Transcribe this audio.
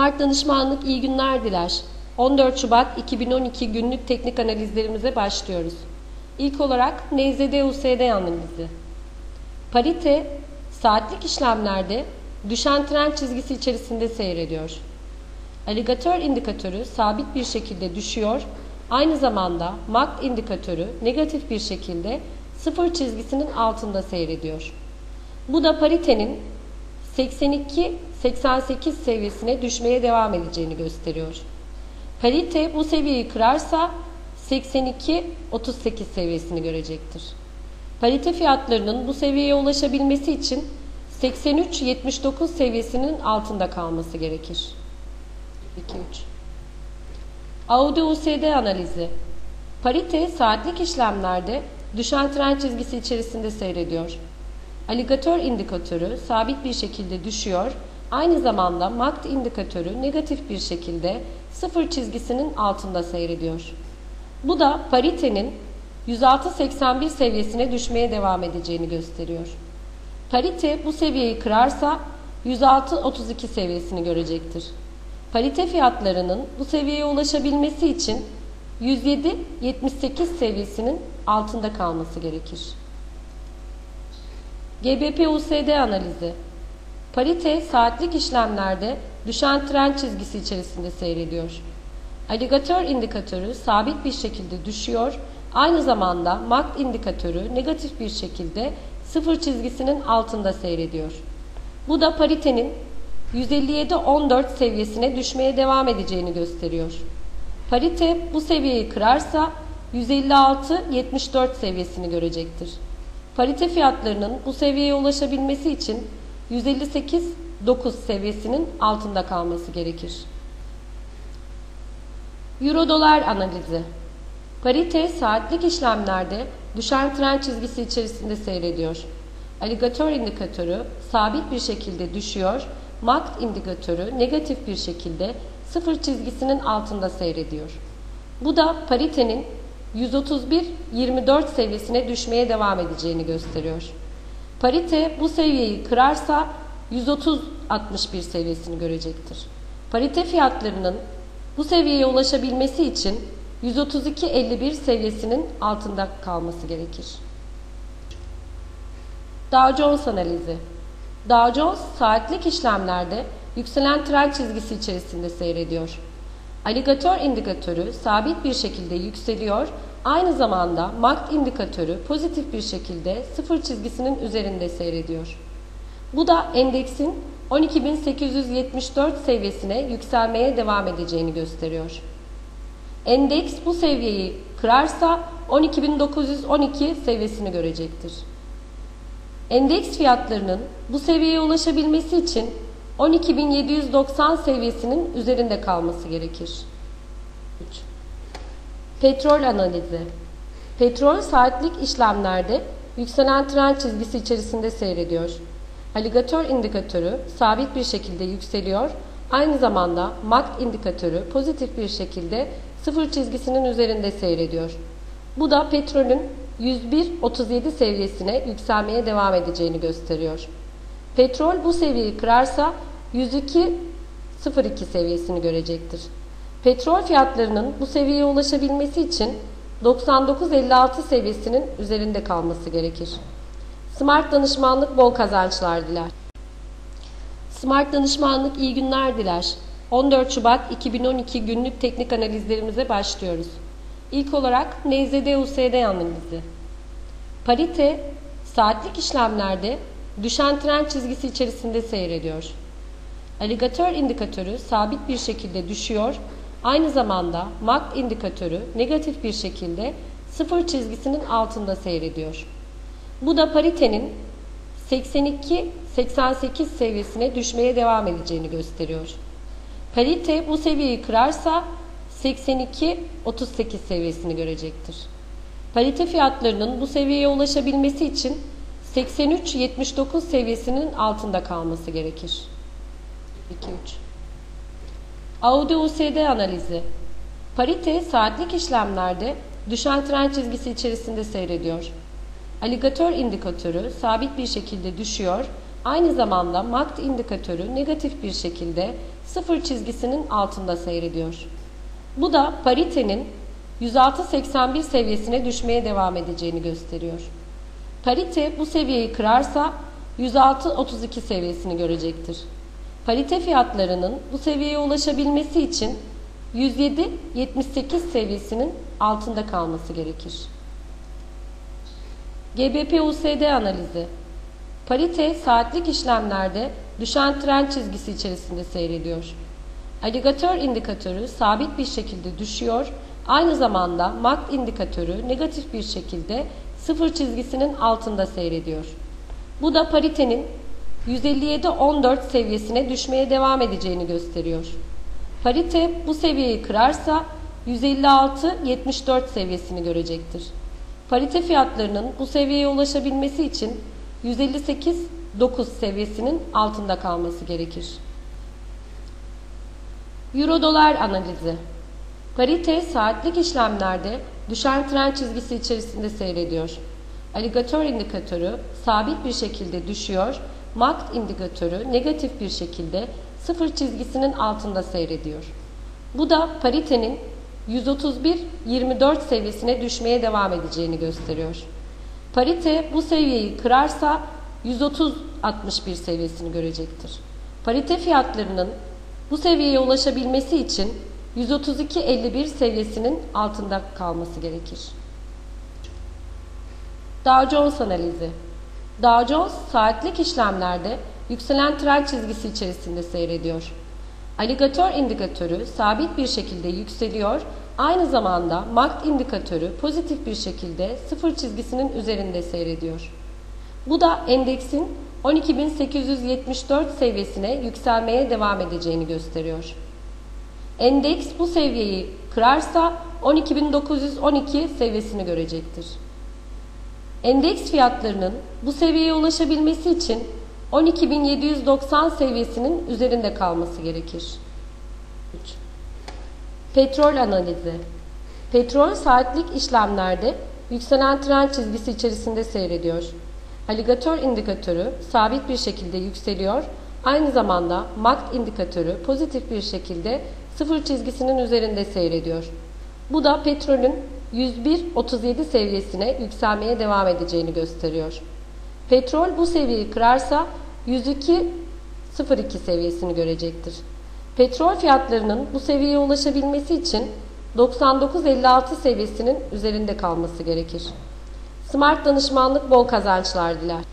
Smart Danışmanlık iyi günler diler. 14 Şubat 2012 günlük teknik analizlerimize başlıyoruz. İlk olarak NZD-USD analizi. Parite saatlik işlemlerde düşen trend çizgisi içerisinde seyrediyor. Aligatör indikatörü sabit bir şekilde düşüyor. Aynı zamanda MACD indikatörü negatif bir şekilde sıfır çizgisinin altında seyrediyor. Bu da paritenin 82-88 seviyesine düşmeye devam edeceğini gösteriyor. Parite bu seviyeyi kırarsa 82-38 seviyesini görecektir. Parite fiyatlarının bu seviyeye ulaşabilmesi için 83-79 seviyesinin altında kalması gerekir. 2-3 Audi USD analizi Parite saatlik işlemlerde düşen trend çizgisi içerisinde seyrediyor. Aligatör indikatörü sabit bir şekilde düşüyor. Aynı zamanda MACD indikatörü negatif bir şekilde sıfır çizgisinin altında seyrediyor. Bu da paritenin 106.81 seviyesine düşmeye devam edeceğini gösteriyor. Parite bu seviyeyi kırarsa 106.32 seviyesini görecektir. Parite fiyatlarının bu seviyeye ulaşabilmesi için 107.78 seviyesinin altında kalması gerekir. GBP-USD analizi Parite saatlik işlemlerde düşen trend çizgisi içerisinde seyrediyor. Aligatör indikatörü sabit bir şekilde düşüyor. Aynı zamanda MACD indikatörü negatif bir şekilde sıfır çizgisinin altında seyrediyor. Bu da paritenin 157.14 seviyesine düşmeye devam edeceğini gösteriyor. Parite bu seviyeyi kırarsa 156.74 seviyesini görecektir. Parite fiyatlarının bu seviyeye ulaşabilmesi için 158.9 seviyesinin altında kalması gerekir. Euro dolar analizi. Parite saatlik işlemlerde düşen trend çizgisi içerisinde seyrediyor. Aligatör indikatörü sabit bir şekilde düşüyor. MACD indikatörü negatif bir şekilde sıfır çizgisinin altında seyrediyor. Bu da paritenin 131-24 seviyesine düşmeye devam edeceğini gösteriyor. Parite bu seviyeyi kırarsa 130-61 seviyesini görecektir. Parite fiyatlarının bu seviyeye ulaşabilmesi için 132.51 seviyesinin altında kalması gerekir. Dow Jones analizi Dow Jones saatlik işlemlerde yükselen trend çizgisi içerisinde seyrediyor. Aligatör indikatörü sabit bir şekilde yükseliyor. Aynı zamanda MACD indikatörü pozitif bir şekilde sıfır çizgisinin üzerinde seyrediyor. Bu da endeksin 12.874 seviyesine yükselmeye devam edeceğini gösteriyor. Endeks bu seviyeyi kırarsa 12.912 seviyesini görecektir. Endeks fiyatlarının bu seviyeye ulaşabilmesi için 12.790 seviyesinin üzerinde kalması gerekir. 3. Petrol analizi. Petrol saatlik işlemlerde yükselen trend çizgisi içerisinde seyrediyor. Aligatör indikatörü sabit bir şekilde yükseliyor. Aynı zamanda MACD indikatörü pozitif bir şekilde sıfır çizgisinin üzerinde seyrediyor. Bu da petrolün 101.37 seviyesine yükselmeye devam edeceğini gösteriyor. Petrol bu seviyeyi kırarsa 102.02 seviyesini görecektir. Petrol fiyatlarının bu seviyeye ulaşabilmesi için 99.56 seviyesinin üzerinde kalması gerekir. Smart danışmanlık bol kazançlar diler. Smart danışmanlık iyi günler diler. 14 Şubat 2012 günlük teknik analizlerimize başlıyoruz. İlk olarak NZD-USD analizi. Parite saatlik işlemlerde düşen trend çizgisi içerisinde seyrediyor. Aligatör indikatörü sabit bir şekilde düşüyor. Aynı zamanda MACD indikatörü negatif bir şekilde sıfır çizgisinin altında seyrediyor. Bu da paritenin 82-88 seviyesine düşmeye devam edeceğini gösteriyor. Parite bu seviyeyi kırarsa 82-38 seviyesini görecektir. Parite fiyatlarının bu seviyeye ulaşabilmesi için 83-79 seviyesinin altında kalması gerekir. 2-3 Audi USD analizi Parite saatlik işlemlerde düşen trend çizgisi içerisinde seyrediyor. Aligatör indikatörü sabit bir şekilde düşüyor. Aynı zamanda MACD indikatörü negatif bir şekilde sıfır çizgisinin altında seyrediyor. Bu da paritenin 106.81 seviyesine düşmeye devam edeceğini gösteriyor. Parite bu seviyeyi kırarsa 106.32 seviyesini görecektir. Parite fiyatlarının bu seviyeye ulaşabilmesi için 107.78 seviyesinin altında kalması gerekir. GBP-USD analizi Parite saatlik işlemlerde düşen trend çizgisi içerisinde seyrediyor. Aligatör indikatörü sabit bir şekilde düşüyor. Aynı zamanda MACD indikatörü negatif bir şekilde sıfır çizgisinin altında seyrediyor. Bu da paritenin 157.14 seviyesine düşmeye devam edeceğini gösteriyor. Parite bu seviyeyi kırarsa 156.74 seviyesini görecektir. Parite fiyatlarının bu seviyeye ulaşabilmesi için 158.9 seviyesinin altında kalması gerekir. Euro dolar analizi Parite saatlik işlemlerde düşen trend çizgisi içerisinde seyrediyor. Aligatör indikatörü sabit bir şekilde düşüyor. MACD indikatörü negatif bir şekilde sıfır çizgisinin altında seyrediyor. Bu da paritenin 131.24 seviyesine düşmeye devam edeceğini gösteriyor. Parite bu seviyeyi kırarsa 130.61 seviyesini görecektir. Parite fiyatlarının bu seviyeye ulaşabilmesi için 132.51 seviyesinin altında kalması gerekir. Dow Jones analizi Dow Jones saatlik işlemlerde yükselen trend çizgisi içerisinde seyrediyor. Aligatör indikatörü sabit bir şekilde yükseliyor. Aynı zamanda MACD indikatörü pozitif bir şekilde sıfır çizgisinin üzerinde seyrediyor. Bu da endeksin 12.874 seviyesine yükselmeye devam edeceğini gösteriyor. Endeks bu seviyeyi kırarsa 12.912 seviyesini görecektir. Endeks fiyatlarının bu seviyeye ulaşabilmesi için 12.790 seviyesinin üzerinde kalması gerekir. 3. Petrol analizi Petrol saatlik işlemlerde yükselen trend çizgisi içerisinde seyrediyor. Aligatör indikatörü sabit bir şekilde yükseliyor. Aynı zamanda MACD indikatörü pozitif bir şekilde sıfır çizgisinin üzerinde seyrediyor. Bu da petrolün 101.37 seviyesine yükselmeye devam edeceğini gösteriyor. Petrol bu seviyeyi kırarsa 102.02 seviyesini görecektir. Petrol fiyatlarının bu seviyeye ulaşabilmesi için 99.56 seviyesinin üzerinde kalması gerekir. Smart danışmanlık bol kazançlar diler.